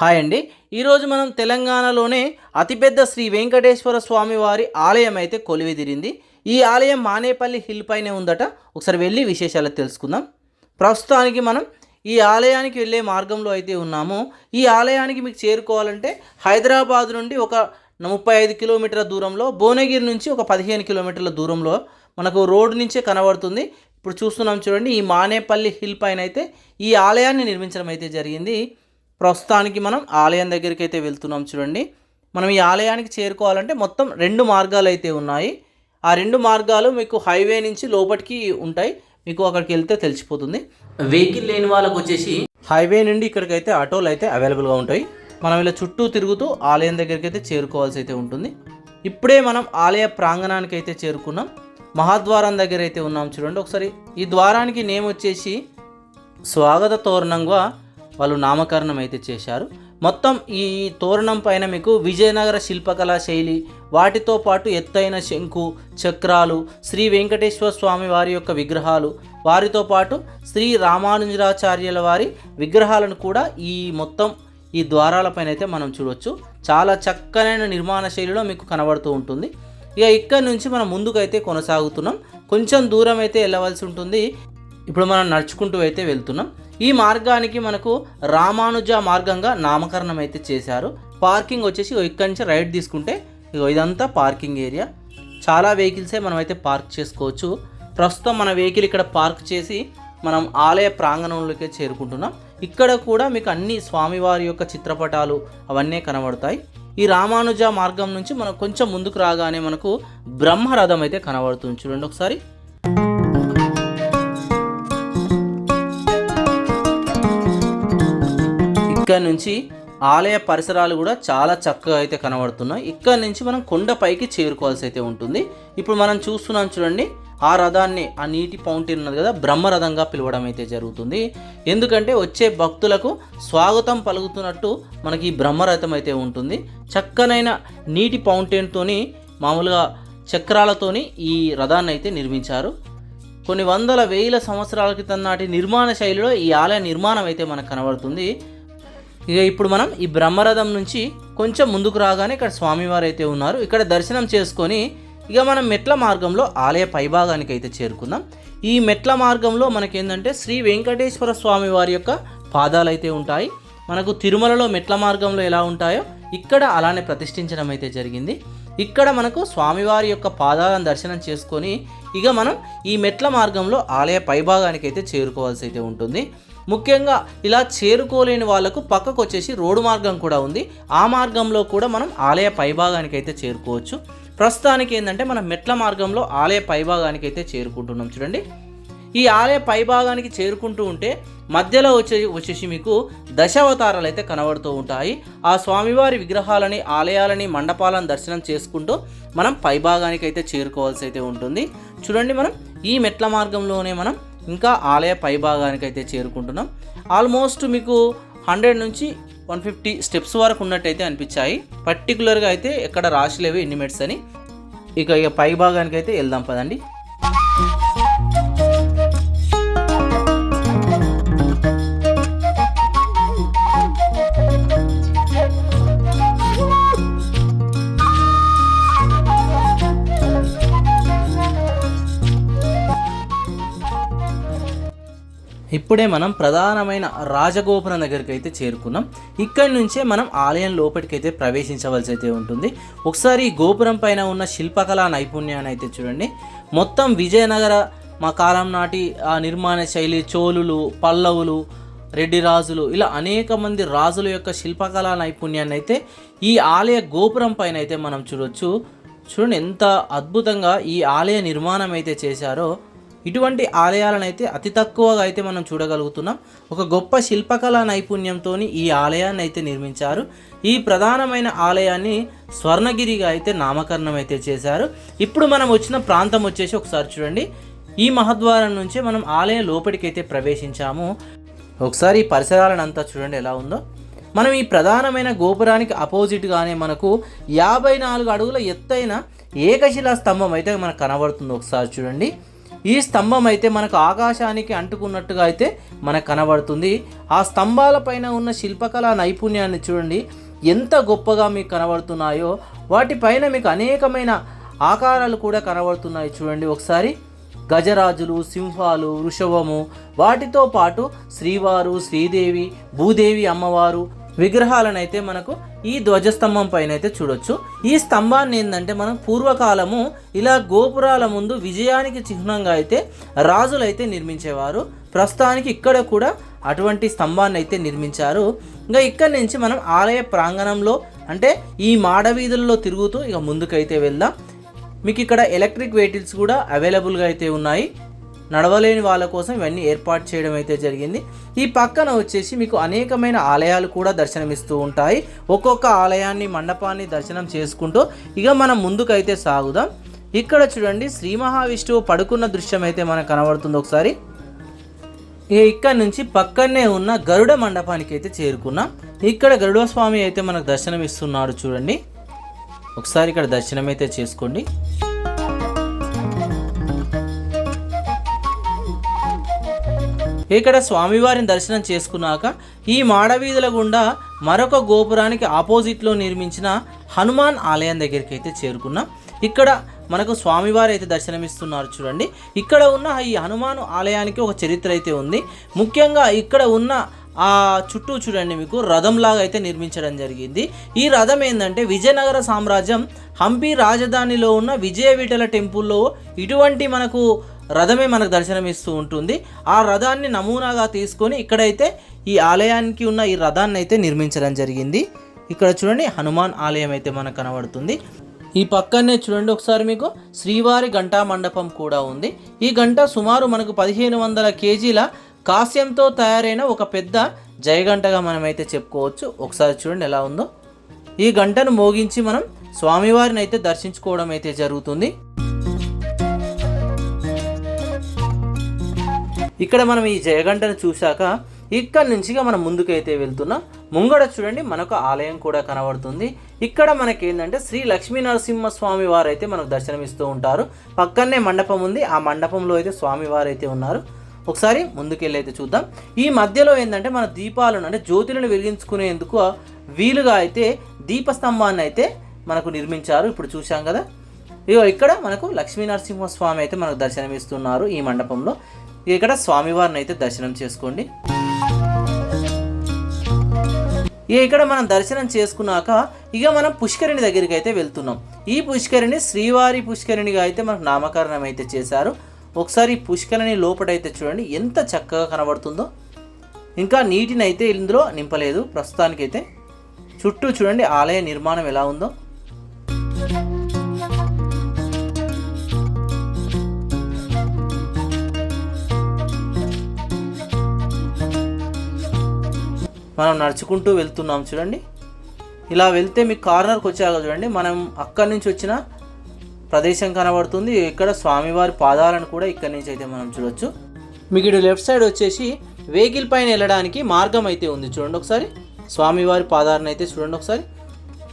Hi అండి. ఈరోజు మనం తెలంగాణలోనే అతిపెద్ద శ్రీ వెంకటేశ్వర స్వామి వారి ఆలయం అయితే కొలివిదిరింది. ఈ ఆలయం మానేపల్లి హిల్ పైనే ఉందట. ఒకసారి వెళ్ళి విశేషాలు తెలుసుకుందాం. ప్రస్తుతానికి మనం ఈ ఆలయానికి వెళ్ళే మార్గంలో అయితే ఉన్నాము. ఈ ఆలయానికి మీకు చేరుకోవాలంటే హైదరాబాద్ నుండి ఒక ముప్పై ఐదు కిలోమీటర్ల దూరంలో భువనగిరి నుంచి ఒక పదిహేను కిలోమీటర్ల దూరంలో మనకు రోడ్డు నుంచే కనబడుతుంది. ఇప్పుడు చూస్తున్నాం చూడండి ఈ మానేపల్లి హిల్ పైన అయితే ఈ ఆలయాన్ని నిర్మించడం అయితే జరిగింది. ప్రస్తుతానికి మనం ఆలయం దగ్గరికి అయితే వెళ్తున్నాం చూడండి. మనం ఈ ఆలయానికి చేరుకోవాలంటే మొత్తం రెండు మార్గాలు అయితే ఉన్నాయి. ఆ రెండు మార్గాలు మీకు హైవే నుంచి లోపలికి ఉంటాయి. మీకు అక్కడికి వెళ్తే తెలిసిపోతుంది. వెహికల్ లేని వాళ్ళకు వచ్చేసి హైవే నుండి ఇక్కడికైతే ఆటోలు అయితే అవైలబుల్గా ఉంటాయి. మనం ఇలా చుట్టూ తిరుగుతూ ఆలయం దగ్గరికి అయితే చేరుకోవాల్సి అయితే ఉంటుంది. ఇప్పుడే మనం ఆలయ ప్రాంగణానికి అయితే చేరుకున్నాం. మహాద్వారం దగ్గర అయితే ఉన్నాం చూడండి. ఒకసారి ఈ ద్వారానికి నేమ్ వచ్చేసి స్వాగత తోరణంగా వాళ్ళు నామకరణం అయితే చేశారు. మొత్తం ఈ తోరణం పైన మీకు విజయనగర శిల్పకళా శైలి వాటితో పాటు ఎత్తైన శంకు చక్రాలు శ్రీ వెంకటేశ్వర స్వామి వారి యొక్క విగ్రహాలు వారితో పాటు శ్రీ రామానుజరాచార్యుల వారి విగ్రహాలను కూడా ఈ మొత్తం ఈ ద్వారాలపైన అయితే మనం చూడవచ్చు చాలా చక్కనైన నిర్మాణ శైలిలో మీకు కనబడుతూ ఉంటుంది. ఇక ఇక్కడ నుంచి మనం ముందుకైతే కొనసాగుతున్నాం. కొంచెం దూరం అయితే వెళ్ళవలసి ఉంటుంది. ఇప్పుడు మనం నడుచుకుంటూ అయితే వెళ్తున్నాం. ఈ మార్గానికి మనకు రామానుజ మార్గంగా నామకరణం అయితే చేశారు. పార్కింగ్ వచ్చేసి ఇక్కడి నుంచి రైట్ తీసుకుంటే ఇదంతా పార్కింగ్ ఏరియా. చాలా వెహికల్సే మనం అయితే పార్క్ చేసుకోవచ్చు. ప్రస్తుతం మన వెహికల్ ఇక్కడ పార్క్ చేసి మనం ఆలయ ప్రాంగణంలోకి చేరుకుంటున్నాం. ఇక్కడ కూడా మీకు అన్ని స్వామివారి యొక్క చిత్రపటాలు అవన్నీ కనబడతాయి. ఈ రామానుజ మార్గం నుంచి మనం కొంచెం ముందుకు రాగానే మనకు బ్రహ్మరథం అయితే కనబడుతుంది. చూడండి ఒకసారి. ఇక్కడ నుంచి ఆలయ పరిసరాలు కూడా చాలా చక్కగా అయితే కనబడుతున్నాయి. ఇక్కడ నుంచి మనం కొండపైకి చేరుకోవాల్సి అయితే ఉంటుంది. ఇప్పుడు మనం చూస్తున్నాం చూడండి ఆ రథాన్ని ఆ నీటి ఫౌంటైన్ ఉన్నది కదా బ్రహ్మరథంగా పిలవడం అయితే జరుగుతుంది. ఎందుకంటే వచ్చే భక్తులకు స్వాగతం పలుకుతున్నట్టు మనకి ఈ బ్రహ్మరథం అయితే ఉంటుంది. చక్కనైన నీటి ఫౌంటైన్తోని మామూలుగా చక్రాలతోని ఈ రథాన్ని అయితే నిర్మించారు. కొన్ని వందల వేల సంవత్సరాల క్రితం నాటి నిర్మాణ శైలిలో ఈ ఆలయ నిర్మాణం అయితే మనకు కనబడుతుంది. ఇక ఇప్పుడు మనం ఈ బ్రహ్మరథం నుంచి కొంచెం ముందుకు రాగానే ఇక్కడ స్వామివారు అయితే ఉన్నారు. ఇక్కడ దర్శనం చేసుకొని ఇక మనం మెట్ల మార్గంలో ఆలయ పైభాగానికి అయితే చేరుకుందాం. ఈ మెట్ల మార్గంలో మనకేంటంటే శ్రీ వెంకటేశ్వర స్వామి వారి యొక్క పాదాలు అయితే ఉంటాయి. మనకు తిరుమలలో మెట్ల మార్గంలో ఎలా ఉంటాయో ఇక్కడ అలానే ప్రతిష్ఠించడం అయితే జరిగింది. ఇక్కడ మనకు స్వామివారి యొక్క పాదాలను దర్శనం చేసుకొని ఇక మనం ఈ మెట్ల మార్గంలో ఆలయ పైభాగానికి అయితే చేరుకోవాల్సి అయితే ఉంటుంది. ముఖ్యంగా ఇలా చేరుకోలేని వాళ్ళకు పక్కకు వచ్చేసి రోడ్డు మార్గం కూడా ఉంది. ఆ మార్గంలో కూడా మనం ఆలయ పైభాగానికి అయితే చేరుకోవచ్చు. ప్రస్తుతానికి ఏంటంటే మనం మెట్ల మార్గంలో ఆలయ పైభాగానికి అయితే చేరుకుంటున్నాం చూడండి. ఈ ఆలయ పైభాగానికి చేరుకుంటూ ఉంటే మధ్యలో వచ్చే వచ్చేసి మీకు దశావతారాలు అయితే కనబడుతూ ఉంటాయి. ఆ స్వామివారి విగ్రహాలని ఆలయాలని మండపాలను దర్శనం చేసుకుంటూ మనం పైభాగానికి అయితే చేరుకోవాల్సి అయితే ఉంటుంది. చూడండి మనం ఈ మెట్ల మార్గంలోనే మనం ఇంకా ఆలయ పైభాగానికి అయితే చేరుకుంటున్నాం. ఆల్మోస్ట్ మీకు హండ్రెడ్ నుంచి వన్ ఫిఫ్టీ స్టెప్స్ వరకు ఉన్నట్టయితే అనిపించాయి. పర్టికులర్గా అయితే ఎక్కడ రాసిలేవు ఎన్ని మెట్స్ అని. ఇక ఇక పై భాగానికి అయితే వెళ్దాం పదండి. ఇప్పుడే మనం ప్రధానమైన రాజగోపురం దగ్గరికి అయితే చేరుకున్నాం. ఇక్కడి నుంచే మనం ఆలయం లోపలికి అయితే ప్రవేశించవలసి అయితే ఉంటుంది. ఒకసారి ఈ గోపురం పైన ఉన్న శిల్పకళా నైపుణ్యాన్ని అయితే చూడండి. మొత్తం విజయనగర మా కాలం నాటి ఆ నిర్మాణ శైలి చోళులు పల్లవులు రెడ్డి రాజులు ఇలా అనేక మంది రాజుల యొక్క శిల్పకళా నైపుణ్యాన్ని అయితే ఈ ఆలయ గోపురం పైన అయితే మనం చూడొచ్చు. చూడండి ఎంత అద్భుతంగా ఈ ఆలయ నిర్మాణం అయితే చేశారో. ఇటువంటి ఆలయాలను అయితే అతి తక్కువగా అయితే మనం చూడగలుగుతున్నాం. ఒక గొప్ప శిల్పకళా నైపుణ్యంతో ఈ ఆలయాన్ని అయితే నిర్మించారు. ఈ ప్రధానమైన ఆలయాన్ని స్వర్ణగిరిగా అయితే నామకరణం అయితే చేశారు. ఇప్పుడు మనం వచ్చిన ప్రాంతం వచ్చేసి ఒకసారి చూడండి. ఈ మహద్వారం నుంచే మనం ఆలయం లోపలికైతే అయితే ప్రవేశించాము. ఒకసారి ఈ పరిసరాలను అంతా చూడండి ఎలా ఉందో. మనం ఈ ప్రధానమైన గోపురానికి అపోజిట్గానే మనకు యాభై నాలుగు అడుగుల ఎత్తైన ఏకశిలా స్తంభం అయితే మనకు కనబడుతుంది ఒకసారి చూడండి. ఈ స్తంభం అయితే మనకు ఆకాశానికి అంటుకున్నట్టుగా అయితే మనకు కనబడుతుంది. ఆ స్తంభాల పైన ఉన్న శిల్పకళా నైపుణ్యాన్ని చూడండి. ఎంత గొప్పగా మీకు కనబడుతున్నాయో వాటిపైన మీకు అనేకమైన ఆకారాలు కూడా కనబడుతున్నాయి చూడండి. ఒకసారి గజరాజులు సింహాలు వృషభము వాటితో పాటు శ్రీవారు శ్రీదేవి భూదేవి అమ్మవారు విగ్రహాలను అయితే మనకు ఈ ధ్వజస్తంభం పైన అయితే చూడొచ్చు. ఈ స్తంభాన్ని ఏంటంటే మనం పూర్వకాలము ఇలా గోపురాల ముందు విజయానికి చిహ్నంగా అయితే రాజులు అయితే నిర్మించేవారు. ప్రస్తుతానికి ఇక్కడ కూడా అటువంటి స్తంభాన్ని అయితే నిర్మించారు. ఇంకా ఇక్కడి నుంచి మనం ఆలయ ప్రాంగణంలో అంటే ఈ మాడవీధుల్లో తిరుగుతూ ఇక ముందుకైతే వెళ్దాం. మీకు ఇక్కడ ఎలక్ట్రిక్ వెహికల్స్ కూడా అవైలబుల్గా అయితే ఉన్నాయి. నడవలేని వాళ్ళ కోసం ఇవన్నీ ఏర్పాటు చేయడం అయితే జరిగింది. ఈ పక్కన వచ్చేసి మీకు అనేకమైన ఆలయాలు కూడా దర్శనమిస్తూ ఉంటాయి. ఒక్కొక్క ఆలయాన్ని మండపాన్ని దర్శనం చేసుకుంటూ ఇక మనం ముందుకైతే సాగుదాం. ఇక్కడ చూడండి శ్రీ మహావిష్ణువు పడుకున్న దృశ్యం అయితే మనకు కనబడుతుంది ఒకసారి. ఇక్కడ నుంచి పక్కనే ఉన్న గరుడ మండపానికి అయితే చేరుకున్నాం. ఇక్కడ గరుడ స్వామి అయితే మనకు దర్శనం ఇస్తున్నాడు చూడండి. ఒకసారి ఇక్కడ దర్శనం అయితే చేసుకోండి. ఇక్కడ స్వామివారిని దర్శనం చేసుకున్నాక ఈ మాడవీధుల గుండా మరొక గోపురానికి ఆపోజిట్లో నిర్మించిన హనుమాన్ ఆలయం దగ్గరికి అయితే చేరుకున్నాం. ఇక్కడ మనకు స్వామివారు అయితే దర్శనమిస్తున్నారు చూడండి. ఇక్కడ ఉన్న ఈ హనుమాన్ ఆలయానికి ఒక చరిత్ర అయితే ఉంది. ముఖ్యంగా ఇక్కడ ఉన్న ఆ చుట్టూ చూడండి మీకు రథంలాగా అయితే నిర్మించడం జరిగింది. ఈ రథం ఏంటంటే విజయనగర సామ్రాజ్యం హంపి రాజధానిలో ఉన్న విజయ విఠల టెంపుల్లో ఇటువంటి మనకు రథమే మనకు దర్శనమిస్తూ ఉంటుంది. ఆ రథాన్ని నమూనాగా తీసుకొని ఇక్కడైతే ఈ ఆలయానికి ఉన్న ఈ రథాన్ని అయితే నిర్మించడం జరిగింది. ఇక్కడ చూడండి హనుమాన్ ఆలయం అయితే మనకు కనబడుతుంది. ఈ పక్కనే చూడండి ఒకసారి మీకు శ్రీవారి గంటా మండపం కూడా ఉంది. ఈ గంట సుమారు మనకు పదిహేను వందల కేజీల కాస్యంతో తయారైన ఒక పెద్ద జయగంటగా మనమైతే చెప్పుకోవచ్చు. ఒకసారి చూడండి ఎలా ఉందో. ఈ గంటను మోగించి మనం స్వామివారిని అయితే దర్శించుకోవడం అయితే జరుగుతుంది. ఇక్కడ మనం ఈ జయగంటను చూశాక ఇక్కడ నుంచిగా మనం ముందుకైతే వెళ్తున్నాం ముంగడ చూడండి మనకు ఆలయం కూడా కనబడుతుంది. ఇక్కడ మనకి ఏంటంటే శ్రీ లక్ష్మీనరసింహ స్వామి వారు అయితే మనకు దర్శనమిస్తూ ఉంటారు. పక్కనే మండపం ఉంది ఆ మండపంలో అయితే స్వామి వారు అయితే ఉన్నారు. ఒకసారి ముందుకెళ్ళి అయితే చూద్దాం. ఈ మధ్యలో ఏంటంటే మన దీపాలను అంటే జ్యోతులను వెలిగించుకునేందుకు వీలుగా అయితే దీపస్తంభాన్ని అయితే మనకు నిర్మించారు. ఇప్పుడు చూశాం కదా. ఇగో ఇక్కడ మనకు లక్ష్మీనరసింహ స్వామి అయితే మనకు దర్శనమిస్తున్నారు ఈ మండపంలో. ఇక్కడ స్వామివారిని అయితే దర్శనం చేసుకోండి. ఇక ఇక్కడ మనం దర్శనం చేసుకున్నాక ఇక మనం పుష్కరిణి దగ్గరికి అయితే వెళ్తున్నాం. ఈ పుష్కరిణి శ్రీవారి పుష్కరిణిగా అయితే మనకు నామకరణం అయితే చేశారు. ఒకసారి ఈ పుష్కరిణి లోపటైతే చూడండి ఎంత చక్కగా కనబడుతుందో. ఇంకా నీటిని అయితే ఇందులో నింపలేదు. ప్రస్తుతానికైతే చుట్టూ చూడండి ఆలయ నిర్మాణం ఎలా ఉందో. మనం నడుచుకుంటూ వెళ్తున్నాం చూడండి. ఇలా వెళ్తే మీకు కార్నర్కి వచ్చాక చూడండి. మనం అక్కడి నుంచి వచ్చిన ప్రదేశం కనబడుతుంది. ఇక్కడ స్వామివారి పాదాలను కూడా ఇక్కడి నుంచి అయితే మనం చూడొచ్చు. మీకు ఇటు లెఫ్ట్ సైడ్ వచ్చేసి వెహికల్ పైన వెళ్ళడానికి మార్గం అయితే ఉంది చూడండి ఒకసారి. స్వామివారి పాదాలను అయితే చూడండి ఒకసారి.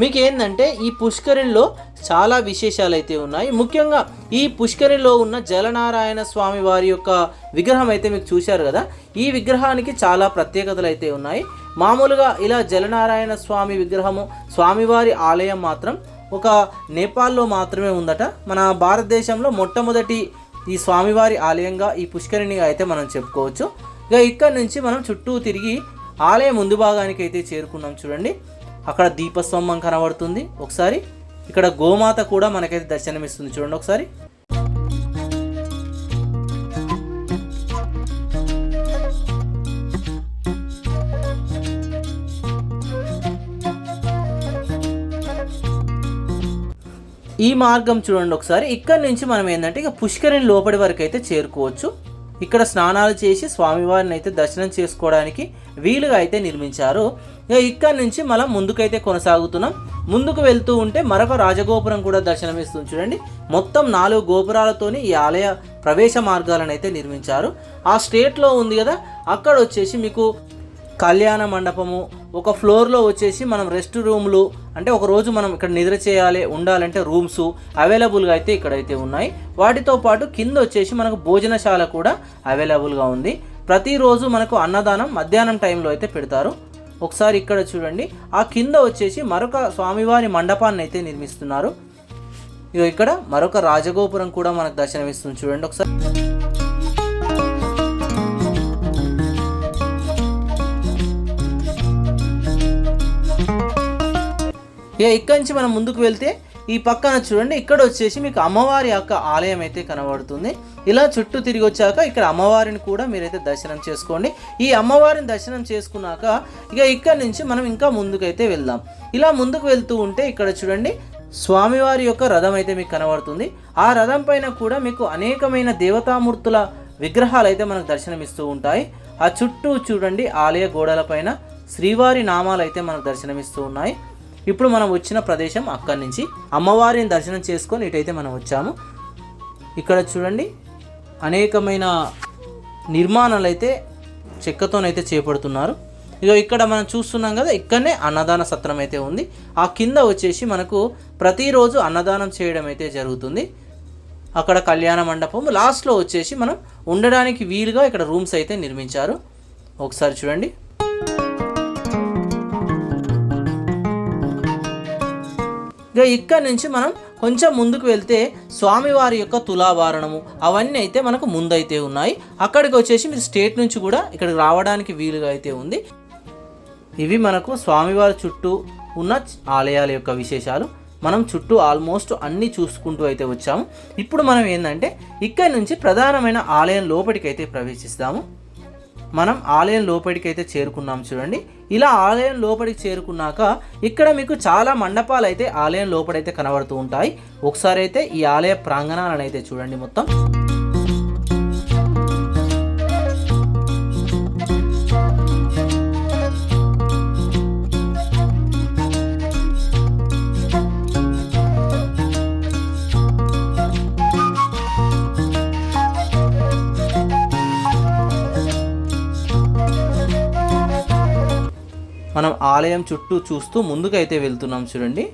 మీకు ఏంటంటే ఈ పుష్కరిణిలో చాలా విశేషాలు అయితే ఉన్నాయి. ముఖ్యంగా ఈ పుష్కరిణిలో ఉన్న జలనారాయణ స్వామి వారి యొక్క విగ్రహం అయితే మీకు చూశారు కదా. ఈ విగ్రహానికి చాలా ప్రత్యేకతలు అయితే ఉన్నాయి. మామూలుగా ఇలా జలనారాయణ స్వామి విగ్రహము స్వామివారి ఆలయం మాత్రం ఒక నేపాల్లో మాత్రమే ఉందట. మన భారతదేశంలో మొట్టమొదటి ఈ స్వామివారి ఆలయంగా ఈ పుష్కరిణిగా అయితే మనం చెప్పుకోవచ్చు. ఇక ఇక్కడ నుంచి మనం చుట్టూ తిరిగి ఆలయం ముందు భాగానికి అయితే చేరుకున్నాం చూడండి. అక్కడ దీపస్తంభం కనబడుతుంది. ఒకసారి ఇక్కడ గోమాత కూడా మనకైతే దర్శనమిస్తుంది. చూడండి ఒకసారి. ఈ మార్గం చూడండి ఒకసారి. ఇక్కడ నుంచి మనం ఏంటంటే ఇక పుష్కరిణి లోపలి వరకు అయితే చేరుకోవచ్చు. ఇక్కడ స్నానాలు చేసి స్వామివారిని అయితే దర్శనం చేసుకోవడానికి వీలుగా అయితే నిర్మించారు. ఇక ఇక్కడ నుంచి మనం ముందుకైతే కొనసాగుతున్నాం. ముందుకు వెళ్తూ ఉంటే మరొక రాజగోపురం కూడా దర్శనమిస్తుంది చూడండి. మొత్తం నాలుగు గోపురాలతోని ఈ ఆలయ ప్రవేశ మార్గాలను అయితే నిర్మించారు. ఆ స్టేట్లో ఉంది కదా అక్కడ వచ్చేసి మీకు కళ్యాణ మండపము ఒక ఫ్లోర్లో వచ్చేసి మనం రెస్ట్ రూమ్లు అంటే ఒక రోజు మనం ఇక్కడ నిద్ర చేయాలి ఉండాలంటే రూమ్స్ అవైలబుల్గా అయితే ఇక్కడైతే ఉన్నాయి. వాటితో పాటు కింద వచ్చేసి మనకు భోజనశాల కూడా అవైలబుల్గా ఉంది. ప్రతిరోజు మనకు అన్నదానం మధ్యాహ్నం టైంలో అయితే పెడతారు. ఒకసారి ఇక్కడ చూడండి. ఆ కింద వచ్చేసి మరొక స్వామివారి మండపాన్ని అయితే నిర్మిస్తున్నారు. ఇగో ఇక్కడ మరొక రాజగోపురం కూడా మనకు దర్శనమిస్తుంది. చూడండి ఒకసారి. ఇక ఇక్కడి నుంచి మనం ముందుకు వెళ్తే ఈ పక్కన చూడండి ఇక్కడ వచ్చేసి మీకు అమ్మవారి యొక్క ఆలయం అయితే కనబడుతుంది. ఇలా చుట్టూ తిరిగి వచ్చాక ఇక్కడ అమ్మవారిని కూడా మీరైతే దర్శనం చేసుకోండి. ఈ అమ్మవారిని దర్శనం చేసుకున్నాక ఇక ఇక్కడ నుంచి మనం ఇంకా ముందుకైతే వెళ్దాం. ఇలా ముందుకు వెళ్తూ ఉంటే ఇక్కడ చూడండి స్వామివారి యొక్క రథం అయితే మీకు కనబడుతుంది. ఆ రథం పైన కూడా మీకు అనేకమైన దేవతామూర్తుల విగ్రహాలు అయితే మనకు దర్శనమిస్తూ ఉంటాయి. ఆ చుట్టూ చూడండి ఆలయ గోడల పైన శ్రీవారి నామాలు అయితే మనకు దర్శనమిస్తూ ఉన్నాయి. ఇప్పుడు మనం వచ్చిన ప్రదేశం అక్కడి నుంచి అమ్మవారిని దర్శనం చేసుకొని ఇటైతే మనం వచ్చాము. ఇక్కడ చూడండి అనేకమైన నిర్మాణాలు అయితే చెక్కతోనైతే చేపడుతున్నారు. ఇక ఇక్కడ మనం చూస్తున్నాం కదా ఇక్కడనే అన్నదాన సత్రం అయితే ఉంది. ఆ కింద వచ్చేసి మనకు ప్రతిరోజు అన్నదానం చేయడం అయితే జరుగుతుంది. అక్కడ కళ్యాణ మండపం లాస్ట్లో వచ్చేసి మనం ఉండడానికి వీలుగా ఇక్కడ రూమ్స్ అయితే నిర్మించారు. ఒకసారి చూడండి. ఇక ఇక్కడ నుంచి మనం కొంచెం ముందుకు వెళ్తే స్వామివారి యొక్క తులాభారణము అవన్నీ అయితే మనకు ముందైతే ఉన్నాయి. అక్కడికి వచ్చేసి మీరు స్టేట్ నుంచి కూడా ఇక్కడికి రావడానికి వీలుగా అయితే ఉంది. ఇవి మనకు స్వామివారి చుట్టూ ఉన్న ఆలయాల యొక్క విశేషాలు. మనం చుట్టూ ఆల్మోస్ట్ అన్నీ చూసుకుంటూ అయితే వచ్చాము. ఇప్పుడు మనం ఏంటంటే ఇక్కడి నుంచి ప్రధానమైన ఆలయం లోపలికి అయితే ప్రవేశిస్తాము. మనం ఆలయం లోపలికి అయితే చేరుకున్నాం చూడండి. ఇలా ఆలయం లోపలికి చేరుకున్నాక ఇక్కడ మీకు చాలా మండపాలు అయితే ఆలయం లోపలైతే కనబడుతూ ఉంటాయి. ఒకసారి అయితే ఈ ఆలయ ప్రాంగణాలను అయితే చూడండి మొత్తం. మనం ఆలయం చుట్టూ చూస్తూ ముందుకైతే వెళ్తున్నాం చూడండి.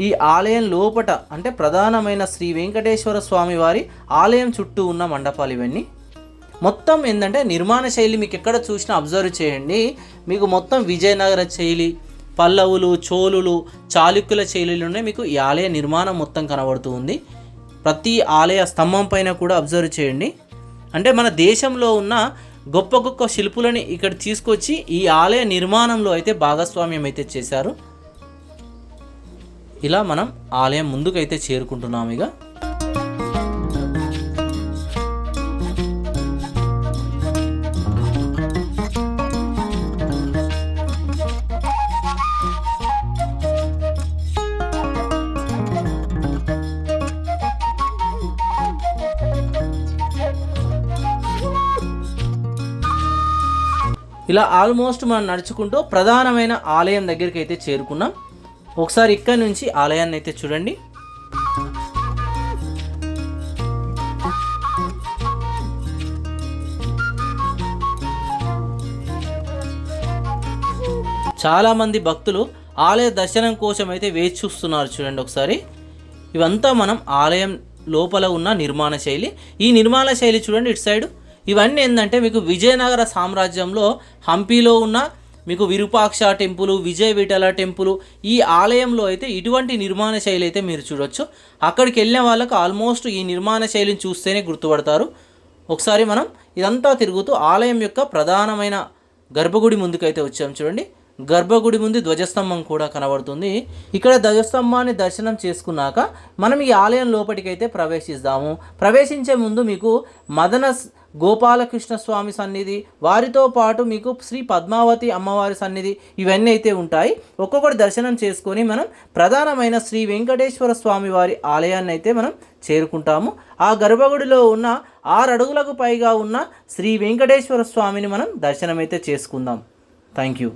ఈ ఆలయం లోపట అంటే ప్రధానమైన శ్రీ వెంకటేశ్వర స్వామి వారి ఆలయం చుట్టూ ఉన్న మండపాలు ఇవన్నీ. మొత్తం ఏంటంటే నిర్మాణ శైలి మీకు ఎక్కడ చూసినా అబ్జర్వ్ చేయండి. మీకు మొత్తం విజయనగర శైలి పల్లవులు చోళులు చాళుక్యుల శైలిలోనే మీకు ఈ ఆలయ నిర్మాణం మొత్తం కనబడుతూ ఉంది. ప్రతి ఆలయ స్తంభం పైన కూడా అబ్జర్వ్ చేయండి. అంటే మన దేశంలో ఉన్న గొప్ప గొప్ప శిల్పులని ఇక్కడ తీసుకొచ్చి ఈ ఆలయ నిర్మాణంలో అయితే భాగస్వామ్యం అయితే చేశారు. ఇలా మనం ఆలయం ముందుకైతే చేరుకుంటున్నాం ఇక. ఇలా ఆల్మోస్ట్ మనం నడుచుకుంటూ ప్రధానమైన ఆలయం దగ్గరికి అయితే చేరుకున్నాం. ఒకసారి ఇక్కడ నుంచి ఆలయాన్ని అయితే చూడండి. చాలామంది భక్తులు ఆలయ దర్శనం కోసం అయితే వేచి చూస్తున్నారు చూడండి ఒకసారి. ఇవంతా మనం ఆలయం లోపల ఉన్న నిర్మాణ శైలి. ఈ నిర్మాణ శైలి చూడండి ఇటు సైడ్. ఇవన్నీ ఏంటంటే మీకు విజయనగర సామ్రాజ్యంలో హంపీలో ఉన్న మీకు విరూపాక్ష టెంపుల్ విజయ విఠల టెంపుల్ ఈ ఆలయంలో అయితే ఇటువంటి నిర్మాణ శైలి అయితే మీరు చూడొచ్చు. అక్కడికి వెళ్ళిన వాళ్ళకు ఆల్మోస్ట్ ఈ నిర్మాణ శైలిని చూస్తేనే గుర్తుపడతారు. ఒకసారి మనం ఇదంతా తిరుగుతూ ఆలయం యొక్క ప్రధానమైన గర్భగుడి ముందుకైతే వచ్చాం చూడండి. గర్భగుడి ముందు ధ్వజస్తంభం కూడా కనబడుతుంది. ఇక్కడ ధ్వజస్తంభాన్ని దర్శనం చేసుకున్నాక మనం ఈ ఆలయం లోపలికైతే ప్రవేశిస్తాము. ప్రవేశించే ముందు మీకు మదన గోపాలకృష్ణ స్వామి సన్నిధి వారితో పాటు మీకు శ్రీ పద్మావతి అమ్మవారి సన్నిధి ఇవన్నీ అయితే ఉంటాయి. ఒక్కొక్కటి దర్శనం చేసుకొని మనం ప్రధానమైన శ్రీ వెంకటేశ్వర స్వామి వారి ఆలయాన్ని అయితే మనం చేరుకుంటాము. ఆ గర్భగుడిలో ఉన్న ఆరు అడుగులకు పైగా ఉన్న శ్రీ వెంకటేశ్వర స్వామిని మనం దర్శనం అయితే చేసుకుందాం. Thank you